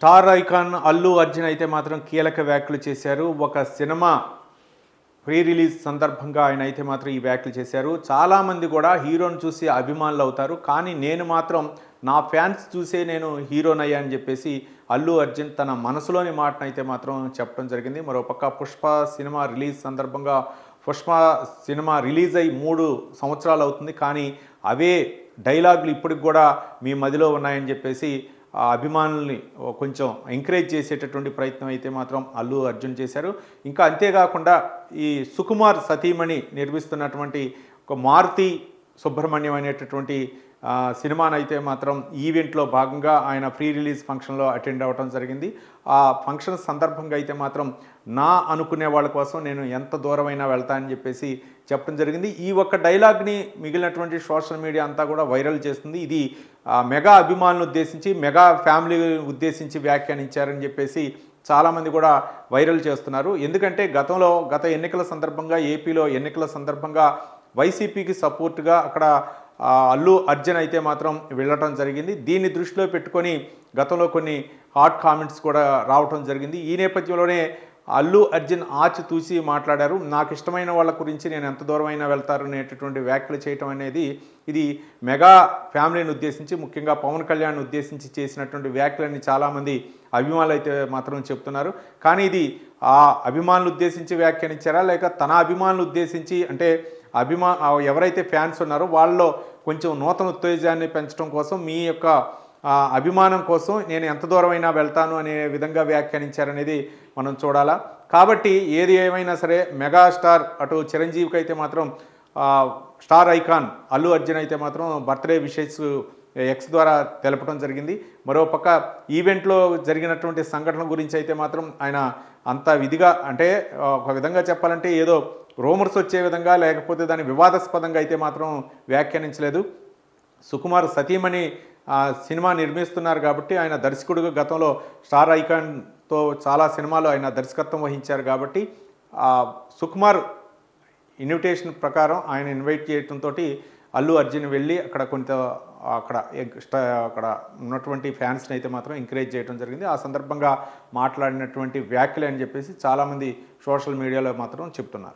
Star icon Allu Arjun అయితే మాత్రం కీలక వ్యాఖ్యలు చేశారు. ఒక సినిమా ప్రీ రిలీజ్ సందర్భంగా ఆయన అయితే మాత్రం ఈ వ్యాఖ్యలు చేశారు. చాలామంది కూడా హీరోని చూసి అభిమానులు అవుతారు. కానీ నేను మాత్రం నా ఫ్యాన్స్ చూసే నేను హీరోనయ్యా అని చెప్పేసి అల్లు అర్జున్ తన మనసులోని మాటను అయితే మాత్రం చెప్పడం జరిగింది. మరోపక్క పుష్ప సినిమా రిలీజ్ సందర్భంగా పుష్ప సినిమా రిలీజ్ అయ్యి మూడు సంవత్సరాలు అవుతుంది. కానీ అవే డైలాగులు ఇప్పటికి కూడా మీ మదిలో ఉన్నాయని చెప్పేసి ఆ అభిమానుల్ని కొంచెం ఎంకరేజ్ చేసేటటువంటి ప్రయత్నం అయితే మాత్రం అల్లు అర్జున్ చేశారు. ఇంకా అంతేకాకుండా ఈ సుకుమార్ సతీమణి నిర్మిస్తున్నటువంటి ఒక మారుతి సుబ్రహ్మణ్యం అనేటటువంటి సినిమానైతే మాత్రం ఈవెంట్లో భాగంగా ఆయన ప్రీ రిలీజ్ ఫంక్షన్లో అటెండ్ అవ్వడం జరిగింది. ఆ ఫంక్షన్ సందర్భంగా అయితే మాత్రం నా అనుకునే వాళ్ళ కోసం నేను ఎంత దూరమైనా వెళ్తానని చెప్పేసి చెప్పడం జరిగింది. ఈ ఒక్క డైలాగ్ని మిగిలినటువంటి సోషల్ మీడియా అంతా కూడా వైరల్ చేస్తుంది. ఇది మెగా అభిమానులు ఉద్దేశించి మెగా ఫ్యామిలీ ఉద్దేశించి వ్యాఖ్యానించారని చెప్పేసి చాలామంది కూడా వైరల్ చేస్తున్నారు. ఎందుకంటే గతంలో గత ఎన్నికల సందర్భంగా ఏపీలో ఎన్నికల సందర్భంగా వైసీపీకి సపోర్ట్గా అక్కడ అల్లు అర్జున్ అయితే మాత్రం వెళ్ళటం జరిగింది. దీన్ని దృష్టిలో పెట్టుకొని గతంలో కొన్ని హాట్ కామెంట్స్ కూడా రావటం జరిగింది. ఈ నేపథ్యంలోనే అల్లు అర్జున్ ఆచితూసి మాట్లాడారు. నాకు ఇష్టమైన వాళ్ళ గురించి నేను ఎంత దూరమైనా వెళ్తారు అనేటటువంటి వ్యాఖ్యలు చేయటం అనేది ఇది మెగా ఫ్యామిలీని ఉద్దేశించి ముఖ్యంగా పవన్ కళ్యాణ్ ఉద్దేశించి చేసినటువంటి వ్యాఖ్యలని చాలామంది అభిమానులు అయితే మాత్రం చెప్తున్నారు. కానీ ఇది ఆ అభిమానులు ఉద్దేశించి వ్యాఖ్యానించారా? లేక తన అభిమానులు ఉద్దేశించి అంటే అభిమా ఎవరైతే ఫ్యాన్స్ ఉన్నారో వాళ్ళలో కొంచెం నూతన ఉత్తేజాన్ని పెంచడం కోసం మీ యొక్క అభిమానం కోసం నేను ఎంత దూరమైనా వెళ్తాను అనే విధంగా వ్యాఖ్యానించారనేది మనం చూడాలా. కాబట్టి ఏది ఏమైనా సరే మెగాస్టార్ అటు చిరంజీవికి అయితే మాత్రం స్టార్ ఐకాన్ అల్లు అర్జున్ అయితే మాత్రం బర్త్డే విషెస్ ఎక్స్ ద్వారా తెలపడం జరిగింది. మరోపక్క ఈవెంట్లో జరిగినటువంటి సంఘటన గురించి అయితే మాత్రం ఆయన అంత విధిగా అంటే ఒక విధంగా చెప్పాలంటే ఏదో రూమర్స్ వచ్చే విధంగా లేకపోతే దాని వివాదాస్పదంగా అయితే మాత్రం వ్యాఖ్యానించలేదు. సుకుమార్ సతీమణి సినిమా నిర్మిస్తున్నారు కాబట్టి ఆయన దర్శకుడుగా గతంలో స్టార్ ఐకాన్తో చాలా సినిమాలు ఆయన దర్శకత్వం వహించారు కాబట్టి సుకుమార్ ఇన్విటేషన్ ప్రకారం ఆయన ఇన్వైట్ చేయడంతో అల్లు అర్జున్ వెళ్ళి అక్కడ కొంత అక్కడ ఎగ్- స్ట- అక్కడ ఉన్నటువంటి ఫ్యాన్స్ని అయితే మాత్రం ఎంకరేజ్ చేయడం జరిగింది. ఆ సందర్భంగా మాట్లాడినటువంటి వ్యాఖ్యలు అని చెప్పేసి చాలామంది సోషల్ మీడియాలో మాత్రం చెప్తున్నారు.